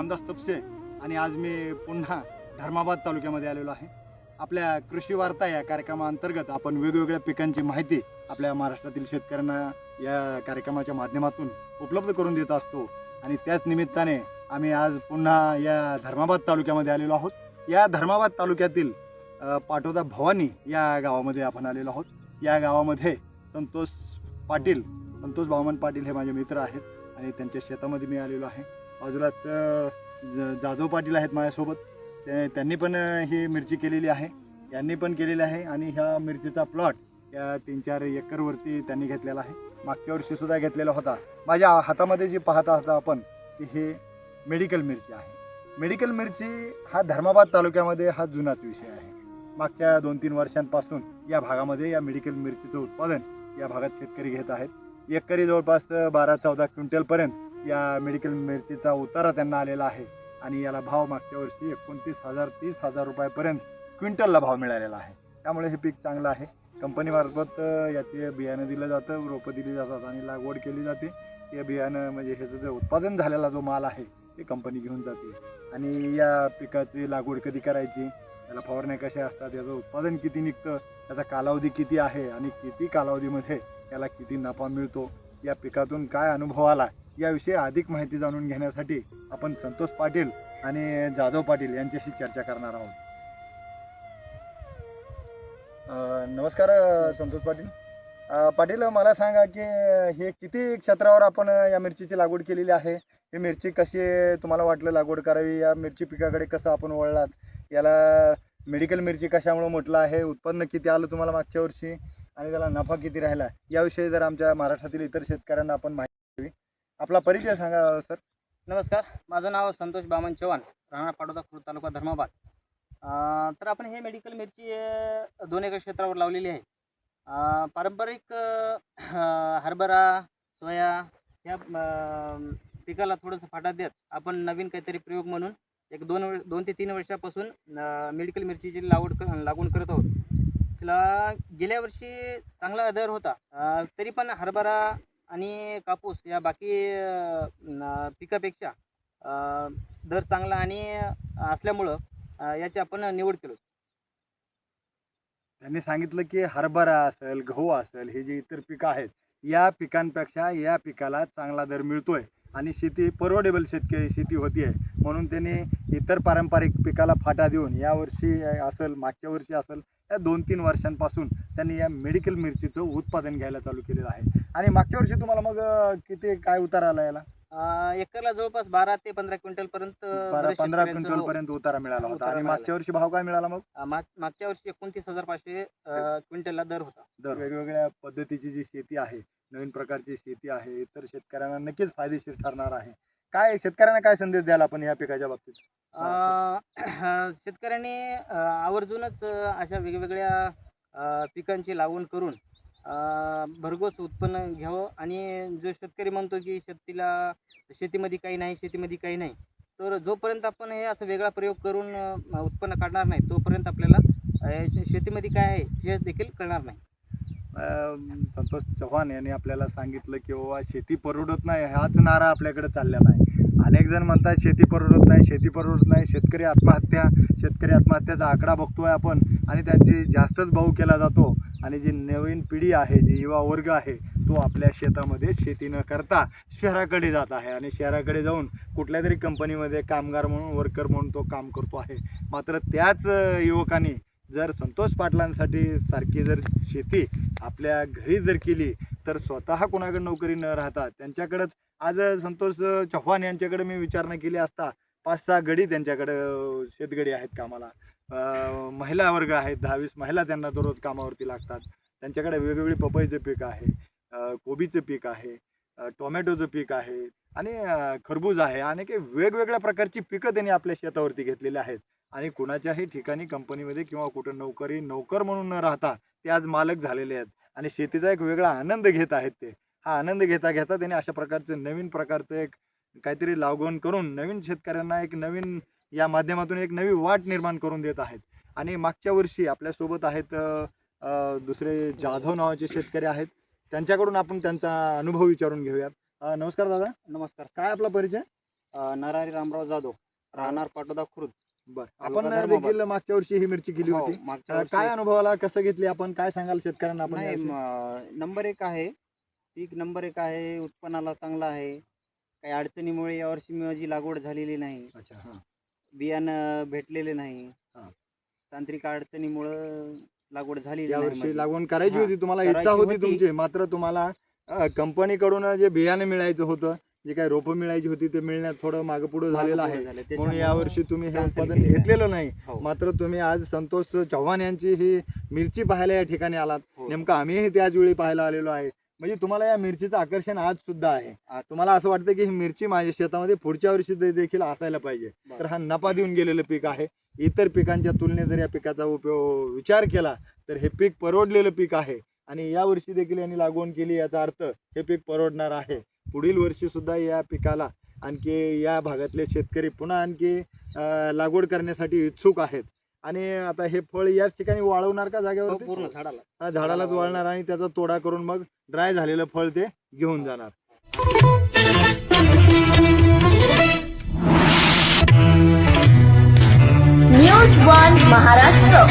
रामदास तपसे आणि आज मी पुन्हा धर्माबाद तालुक्यामध्ये आलेलो आहे. आपल्या कृषी वार्ता या कार्यक्रमाअंतर्गत आपण वेगवेगळ्या पिकांची माहिती आपल्या महाराष्ट्रातील शेतकऱ्यांना या कार्यक्रमाच्या माध्यमातून उपलब्ध करून देत असतो. आणि त्याच निमित्ताने आम्ही आज पुन्हा या धर्माबाद तालुक्यामध्ये आलेलो आहोत. या धर्माबाद तालुक्यातील पाठोदा पाटोदा भवानी या गावामध्ये आपण आलेलो आहोत. या गावामध्ये संतोष पाटील संतोष भावमन पाटील हे माझे मित्र आहेत आणि त्यांच्या शेतामध्ये मी आलेलो आहे. बाजूलाच ज- जाधव पाटील आहेत माझ्यासोबत. ते त्यांनी पण ही मिरची केलेली आहे. यांनी पण केलेली आहे आणि ह्या मिरचीचा प्लॉट या तीन चार एकरवरती त्यांनी घेतलेला आहे. मागच्या वर्षीसुद्धा घेतलेला होता. माझ्या हातामध्ये जी पाहत आहात आपण ती हे मेडिकल मिरची आहे. मेडिकल मिरची हा धर्माबाद तालुक्यामध्ये हा जुनाच विषय आहे. मागच्या दोन तीन वर्षांपासून या भागामध्ये या मेडिकल मिरचीचं उत्पादन या भागात शेतकरी घेत आहेत. एकरी जवळपास बारा चौदा क्विंटलपर्यंत या मेडिकल मिरचीचा उतारा त्यांना आलेला आहे. आणि याला भाव मागच्या वर्षी एकोणतीस हजार तीस हजार रुपयापर्यंत क्विंटलला भाव मिळालेला आहे. त्यामुळे हे पीक चांगलं आहे. कंपनीमार्फत याचे बियाणं दिलं जातं रोपं दिली जातात आणि लागवड केली जाते. या बियाणं म्हणजे ह्याचं जे उत्पादन झालेला जो माल आहे ते कंपनी घेऊन जाते. आणि या पिकाची लागवड कधी करायची त्याला फवारण्या कशा असतात याचं उत्पादन किती निघतं त्याचा कालावधी किती आहे आणि किती कालावधीमध्ये त्याला किती नफा मिळतो या पिकातून काय अनुभव आला याविषयी अधिक माहिती जाणून घेण्यासाठी आपण संतोष पाटील आणि जाधव पाटील यांच्याशी चर्चा करणार आहोत. नमस्कार संतोष पाटील. पाटील मला सांगा की हे किती क्षेत्रावर आपण या मिरचीची लागवड केलेली आहे? ही मिरची कशी तुम्हाला वाटलं लागवड करावी? या मिरची पिकाकडे कसं आपण वळलात? याला मेडिकल मिरची कशामुळे म्हटलं आहे? उत्पन्न किती आलं तुम्हाला मागच्या वर्षी? आणि त्याला नफा किती राहिला? याविषयी जर आमच्या महाराष्ट्रातील इतर शेतकऱ्यांना आपण माहिती द्यावी आपला परिचय सांगा सर. नमस्कार माझं नाव संतोष बामन चव्हाण राणा पाडोदा खुर्द तालुका धर्माबाद. अं, तर आपण हे मेडिकल मिरची अं, दोन एकर क्षेत्रावर लावलेली आहे. अं, पारंपरिक अं, हरभरा सोया या अं, पिकाला थोडंसं फाटा देत आपण नवीन काहीतरी प्रयोग म्हणून एक दोन वर- दोन ते तीन वर्षापासून मेडिकल मिरचीची लागवड क लागवड करत आहोत. तिला गेल्या वर्षी चांगला दर होता. अं, तरी पण हरभरा आणि कापूस या बाकी पिकापेक्षा दर चांगला आणि असल्यामुळं याची आपण निवड केलो त्यांनी सांगितलं की हरभरा असेल गहू असेल हे जे इतर पिकं आहेत या पिकांपेक्षा या पिकाला चांगला दर मिळतोय. आणि शेती परवडेबल शेतकरी शेती होती आहे. म्हणून त्यांनी इतर पारंपरिक पिकाला फाटा देऊन या वर्षी असेल मागच्या वर्षी असेल या दोन तीन वर्षांपासून त्यांनी या मेडिकल मिरचीचं उत्पादन घ्यायला चालू केलेलं आहे. आणि मागच्या वर्षी तुम्हाला मग किती काय उतार आला याला? अ, एकरला जवळपास बारा ते पंधरा क्विंटल पर्यंत बारा पंधरा शेतकऱ्यांचं क्विंटल पर्यंत उतारा मिळाला होता. उतारा आणि मिळाला. मागच्या वर्षी भाव काय मिळाला मग? अ, माग- मागच्या वर्षी एकोणतीस हजार पाचशे अ, क्विंटलला दर होता. दर. वेगवेगळ्या पद्धतीची जी शेती आहे नवीन प्रकारची शेती आहे इतर शेतकऱ्यांना नक्कीच फायदेशीर ठरणार आहे. काय शेतकऱ्यांना काय संदेश द्याल आपण या पिकाच्या बाबतीत? अ, शेतकऱ्यांनी अ, आवर्जूनच अ, अशा वेगवेगळ्या अ, पिकांची लागवड करून भरघोस उत्पन्न घ्यावं आणि जो शेतकरी म्हणतो की शेतीला शेतीमध्ये काही नाही शेतीमध्ये काही नाही तर जोपर्यंत आपण हे असं वेगळा प्रयोग करून उत्पन्न काढणार नाही तोपर्यंत आपल्याला शेतीमध्ये काय आहे हे देखील कळणार नाही. संतोष चव्हाण यांनी आपल्याला सांगितलं की बाबा शेती परवडत नाही हाच नारा आपल्याकडे चाललेला आहे. अनेक जण म्हणतात शेती परवडत नाही शेती परवडत नाही शेतकरी आत्महत्या शेतकरी आत्महत्याचा आकडा बघतो आहे आपण. आणि त्यांची जास्तच भाऊ केला जातो. आणि जी नवीन पिढी आहे जी युवा वर्ग आहे तो आपल्या शेतामध्ये शेती न करता शहराकडे जात आहे. आणि शहराकडे जाऊन कुठल्या तरी कंपनीमध्ये कामगार म्हणून वर्कर म्हणून तो काम करतो आहे. मात्र त्याच युवकांनी जर संतोष पाटलांसाठी सारखी जर शेती आपल्या घरी जर केली तर स्वतः कोणाकडे नोकरी न राहता त्यांच्याकडंच आज संतोष चव्हाण यांच्याकडे मी विचारणा केली असता पाच सहा गडी त्यांच्याकडे शेतगडी आहेत कामाला. महिला वर्ग आहेत दहावीस महिला त्यांना दररोज कामावरती लागतात. त्यांच्याकडे वेगवेगळी पपईचं पीक आहे कोबीचं पीक आहे टोमॅटोचं पीक आहे आणि खरबूज आहे आणि की वेगवेगळ्या प्रकारची पिकं त्यांनी आपल्या शेतावरती घेतलेली आहेत. आणि कुणाच्याही ठिकाणी कंपनीमध्ये किंवा कुठं नोकरी नोकर म्हणून न राहता ते आज मालक झालेले आहेत. आणि शेतीचा एक वेगळा आनंद घेत आहेत ते. हा आनंद घेता घेता त्यांनी अशा प्रकारचं नवीन प्रकारचं एक काहीतरी लागवण करून नवीन शेतकऱ्यांना एक नवीन या माध्यमातून एक नवी वाट निर्माण करून देत आहेत. आणि मागच्या वर्षी आपल्यासोबत आहेत दुसरे जाधव नावाचे शेतकरी आहेत. त्यांच्याकडून आपण त्यांचा अनुभव विचारून घेऊयात. नमस्कार दादा. नमस्कार. काय आपला परिचय? अ, नरहरी रामराव जाधव राहणार पाटोदा खुर्द. बर. आपण. देखील मागच्या वर्षी ही मिरची केली होती मागच्या वर्षी- काय अनुभव आला कसं घेतली आपण काय सांगाल शेतकऱ्यांना आपण नाही याविषयी? म- नंबर एक आहे. पीक नंबर एक आहे. उत्पन्नाला चांगला आहे. काही अडचणीमुळे यावर्षी माझी लागवड झालेली नाही. अच्छा. हा. बियाणं भेटलेले नाही. हा. तांत्रिक अडचणीमुळं लागवड झालेली या नाही वर्षी माझी. लागवण करायची हा, होती तुम्हाला करायची इच्छा होती होती. तुमची. मात्र तुम्हाला कंपनीकडून जे बियाणे मिळायचं होतं जे काही रोपं मिळायची होती ते मिळण्यात थोडं मागं पुढे झालेलं आहे. म्हणून यावर्षी तुम्ही हे उत्पादन. घेतलेलं नाही हो, मात्र तुम्ही आज संतोष चव्हाण यांची ही मिरची पाहायला या ठिकाणी आलात हो. नेमकं आम्हीही त्याच वेळी पाहायला आलेलो आहे म्हणजे तुम्हाला या मिरचीचं आकर्षण आज सुद्धा आहे. तुम्हाला असं वाटतं की ही मिरची माझ्या शेतामध्ये पुढच्या वर्षी देखील असायला पाहिजे. तर हा नफा देऊन गेलेलं पीक आहे इतर पिकांच्या तुलनेत जर या पिकाचा उपयोग विचार केला तर हे पीक परवडलेलं पीक आहे आणि या वर्षी देखील यांनी लागवड केली याचा अर्थ हे पीक परवडणार आहे पुढील वर्षीसुद्धा या पिकाला आणखी या भागातले शेतकरी पुन्हा आणखी लागवड करण्यासाठी इच्छुक आहेत. आणि आता हे फळ याच ठिकाणी वाळवणार का जागेवर हो, झाडाला. झाडालाच वाळणार आणि त्याचा तोडा करून मग ड्राय झालेलं फळ ते घेऊन जाणार. News one Maharashtra.